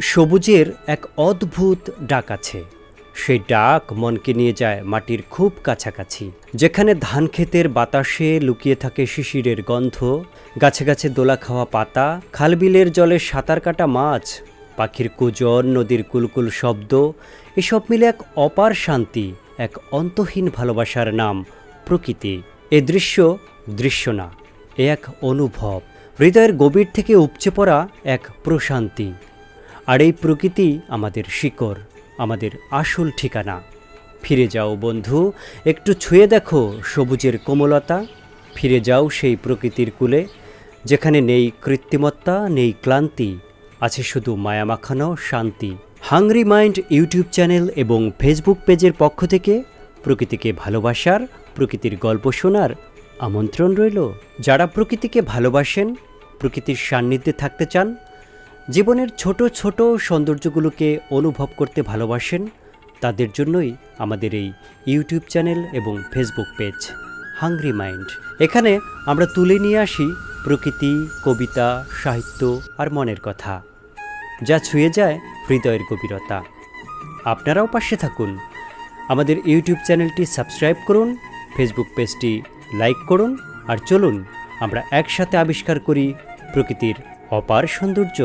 সবুজের এক অদ্ভুত ডাক আছে। সেই ডাক মনকে নিয়ে যায় মাটির খুব কাছাকাছি, যেখানে ধান ক্ষেতের বাতাসে লুকিয়ে থাকে শিশিরের গন্ধ, গাছে গাছে দোলা খাওয়া পাতা, খালবিলের জলে সাঁতার কাটা মাছ, পাখির কুজন, নদীর কুলকুল শব্দ, এসব মিলে এক অপার শান্তি, এক অন্তহীন ভালোবাসার নাম প্রকৃতি। এ দৃশ্য দৃশ্য না, এ এক অনুভব, হৃদয়ের গভীর থেকে উপচে পড়া এক প্রশান্তি। আর এই প্রকৃতি আমাদের শিকড়, আমাদের আসল ঠিকানা। ফিরে যাও বন্ধু, একটু ছুঁয়ে দেখো সবুজের কোমলতা। ফিরে যাও সেই প্রকৃতির কূলে, যেখানে নেই কৃত্রিমত্তা নেই ক্লান্তি, আছে শুধু মায়ামাখানো শান্তি। হাংরি মাইন্ড ইউটিউব চ্যানেল এবং ফেসবুক পেজের পক্ষ থেকে প্রকৃতিকে ভালোবাসার, প্রকৃতির গল্প শোনার আমন্ত্রণ রইল। যারা প্রকৃতিকে ভালোবাসেন, প্রকৃতির সান্নিধ্যে থাকতে চান জীবনের ছোট ছোট সৌন্দর্যগুলোকে অনুভব করতে ভালোবাসেন, তাদের জন্যই আমাদের এই ইউটিউব চ্যানেল এবং ফেসবুক পেজ হাংরি মাইন্ড। এখানে আমরা তুলে নিয়ে আসি প্রকৃতি, কবিতা, সাহিত্য আর মনের কথা, যা ছুঁয়ে যায় হৃদয়ের গভীরতা। আপনারাও পাশে থাকুন। আমাদের ইউটিউব চ্যানেলটি সাবস্ক্রাইব করুন, ফেসবুক পেজটি লাইক করুন আর চলুন, আমরা একসাথে আবিষ্কার করি প্রকৃতির অপার সৌন্দর্য।